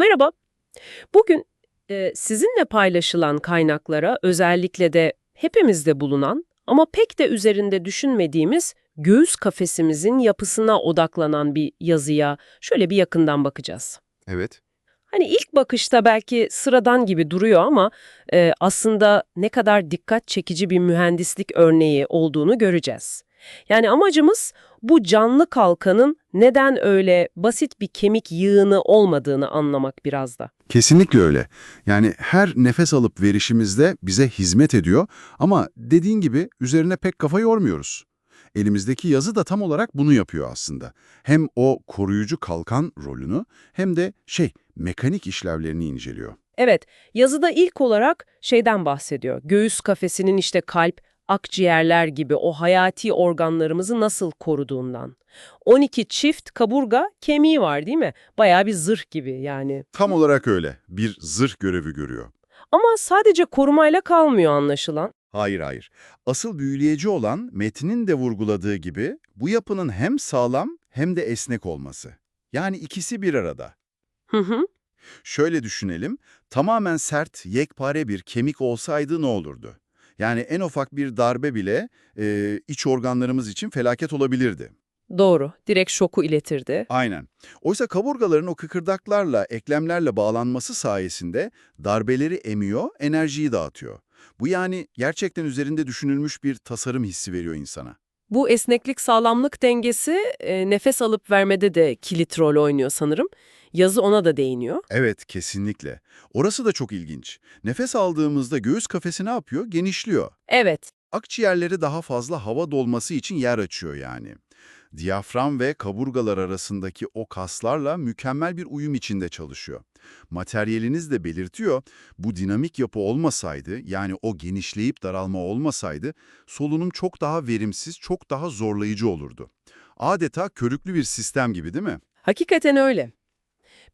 Merhaba. Bugün e, sizinle paylaşılan kaynaklara özellikle de hepimizde bulunan ama pek de üzerinde düşünmediğimiz göğüs kafesimizin yapısına odaklanan bir yazıya şöyle bir yakından bakacağız. Evet. Hani ilk bakışta belki sıradan gibi duruyor ama e, aslında ne kadar dikkat çekici bir mühendislik örneği olduğunu göreceğiz. Yani amacımız bu canlı kalkanın neden öyle basit bir kemik yığını olmadığını anlamak biraz da. Kesinlikle öyle. Yani her nefes alıp verişimizde bize hizmet ediyor ama dediğin gibi üzerine pek kafa yormuyoruz. Elimizdeki yazı da tam olarak bunu yapıyor aslında. Hem o koruyucu kalkan rolünü hem de şey mekanik işlevlerini inceliyor. Evet, yazıda ilk olarak şeyden bahsediyor. Göğüs kafesinin işte kalp, akciğerler gibi o hayati organlarımızı nasıl koruduğundan. 12 çift kaburga kemiği var değil mi? Bayağı bir zırh gibi yani. Tam olarak öyle. Bir zırh görevi görüyor. Ama sadece korumayla kalmıyor anlaşılan. Hayır hayır. Asıl büyüleyici olan metnin de vurguladığı gibi bu yapının hem sağlam hem de esnek olması. Yani ikisi bir arada. Hı hı. Şöyle düşünelim, tamamen sert, yekpare bir kemik olsaydı ne olurdu? Yani en ufak bir darbe bile e, iç organlarımız için felaket olabilirdi. Doğru, direkt şoku iletirdi. Aynen. Oysa kaburgaların o kıkırdaklarla, eklemlerle bağlanması sayesinde darbeleri emiyor, enerjiyi dağıtıyor. Bu yani gerçekten üzerinde düşünülmüş bir tasarım hissi veriyor insana. Bu esneklik sağlamlık dengesi e, nefes alıp vermede de kilit rol oynuyor sanırım. Yazı ona da değiniyor. Evet, kesinlikle. Orası da çok ilginç. Nefes aldığımızda göğüs kafesi ne yapıyor? Genişliyor. Evet, Akciğerleri daha fazla hava dolması için yer açıyor yani. Diyafram ve kaburgalar arasındaki o kaslarla mükemmel bir uyum içinde çalışıyor. Materyaliniz de belirtiyor, bu dinamik yapı olmasaydı, yani o genişleyip daralma olmasaydı, solunum çok daha verimsiz, çok daha zorlayıcı olurdu. Adeta körüklü bir sistem gibi değil mi? hakikaten öyle.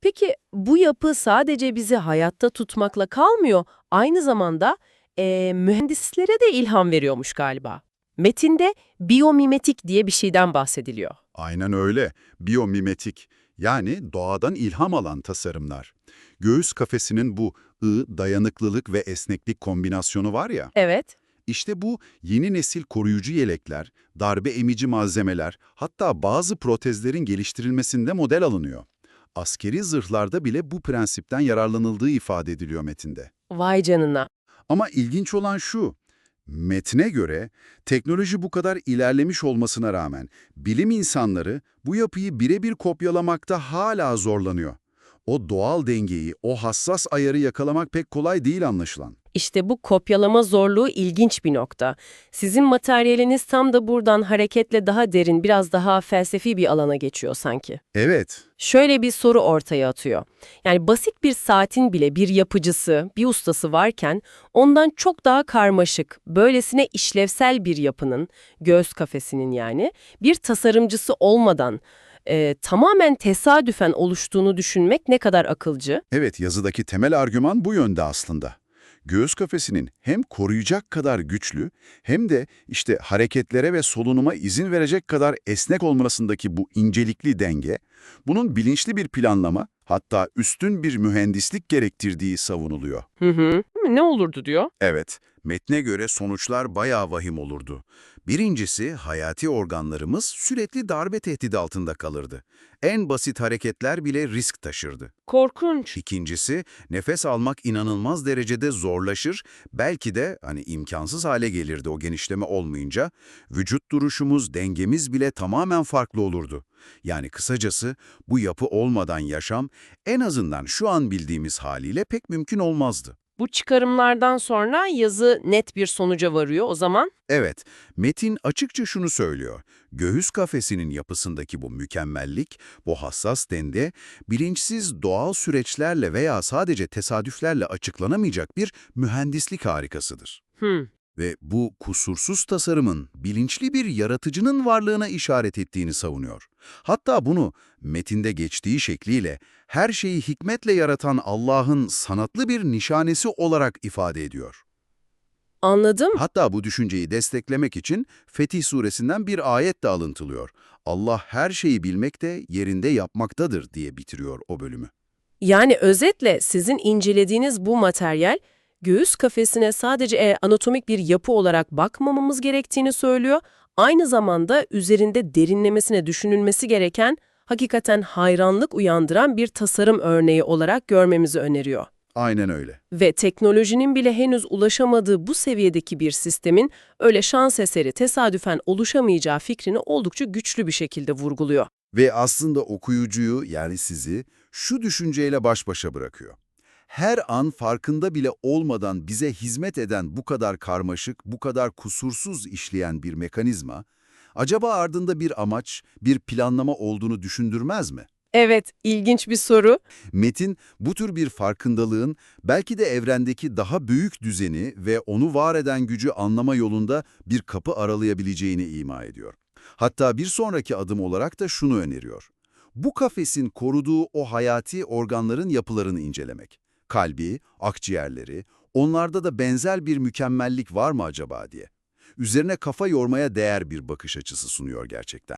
Peki bu yapı sadece bizi hayatta tutmakla kalmıyor, aynı zamanda e, mühendislere de ilham veriyormuş galiba. Metinde biyomimetik diye bir şeyden bahsediliyor. Aynen öyle. Biyomimetik, yani doğadan ilham alan tasarımlar. Göğüs kafesinin bu ı, dayanıklılık ve esneklik kombinasyonu var ya, Evet. işte bu yeni nesil koruyucu yelekler, darbe emici malzemeler, hatta bazı protezlerin geliştirilmesinde model alınıyor. Askeri zırhlarda bile bu prensipten yararlanıldığı ifade ediliyor metinde. Vay canına. Ama ilginç olan şu, metne göre teknoloji bu kadar ilerlemiş olmasına rağmen bilim insanları bu yapıyı birebir kopyalamakta hala zorlanıyor. O doğal dengeyi, o hassas ayarı yakalamak pek kolay değil anlaşılan. İşte bu kopyalama zorluğu ilginç bir nokta. Sizin materyaliniz tam da buradan hareketle daha derin, biraz daha felsefi bir alana geçiyor sanki. Evet, Şöyle bir soru ortaya atıyor. Yani basit bir saatin bile bir yapıcısı, bir ustası varken ondan çok daha karmaşık, böylesine işlevsel bir yapının, göğüs kafesinin yani, bir tasarımcısı olmadan e, tamamen tesadüfen oluştuğunu düşünmek ne kadar akılcı? evet yazıdaki temel argüman bu yönde aslında. Göğüs kafesinin hem koruyacak kadar güçlü hem de işte hareketlere ve solunuma izin verecek kadar esnek olmasındaki bu incelikli denge, bunun bilinçli bir planlama hatta üstün bir mühendislik gerektirdiği savunuluyor. Hı hı. Ne olurdu diyor. Evet, metne göre sonuçlar bayağı vahim olurdu. Birincisi, hayati organlarımız sürekli darbe tehdidi altında kalırdı. En basit hareketler bile risk taşırdı. Korkunç. İkincisi, nefes almak inanılmaz derecede zorlaşır, belki de hani imkansız hale gelirdi o genişleme olmayınca. Vücut duruşumuz, dengemiz bile tamamen farklı olurdu. Yani kısacası bu yapı olmadan yaşam en azından şu an bildiğimiz haliyle pek mümkün olmazdı. Bu çıkarımlardan sonra yazı net bir sonuca varıyor o zaman. Evet, Metin açıkça şunu söylüyor. Göğüs kafesinin yapısındaki bu mükemmellik, bu hassas denge, bilinçsiz doğal süreçlerle veya sadece tesadüflerle açıklanamayacak bir mühendislik harikasıdır. Hmm. Ve bu kusursuz tasarımın bilinçli bir yaratıcının varlığına işaret ettiğini savunuyor. Hatta bunu metinde geçtiği şekliyle her şeyi hikmetle yaratan Allah'ın sanatlı bir nişanesi olarak ifade ediyor. Anladım. Hatta bu düşünceyi desteklemek için Fetih suresinden bir ayet de alıntılıyor. Allah her şeyi bilmekte, yerinde yapmaktadır diye bitiriyor o bölümü. Yani özetle sizin incelediğiniz bu materyal göğüs kafesine sadece e, anatomik bir yapı olarak bakmamamız gerektiğini söylüyor. Aynı zamanda üzerinde derinlemesine düşünülmesi gereken, hakikaten hayranlık uyandıran bir tasarım örneği olarak görmemizi öneriyor. Aynen öyle. Ve teknolojinin bile henüz ulaşamadığı bu seviyedeki bir sistemin öyle şans eseri tesadüfen oluşamayacağı fikrini oldukça güçlü bir şekilde vurguluyor. Ve aslında okuyucuyu yani sizi şu düşünceyle baş başa bırakıyor. Her an farkında bile olmadan bize hizmet eden bu kadar karmaşık, bu kadar kusursuz işleyen bir mekanizma, acaba ardında bir amaç, bir planlama olduğunu düşündürmez mi? Evet, ilginç bir soru. Metin bu tür bir farkındalığın belki de evrendeki daha büyük düzeni ve onu var eden gücü anlama yolunda bir kapı aralayabileceğini ima ediyor. Hatta bir sonraki adım olarak da şunu öneriyor. Bu kafesin koruduğu o hayati organların yapılarını incelemek. Kalbi, akciğerleri, onlarda da benzer bir mükemmellik var mı acaba diye. Üzerine kafa yormaya değer bir bakış açısı sunuyor gerçekten.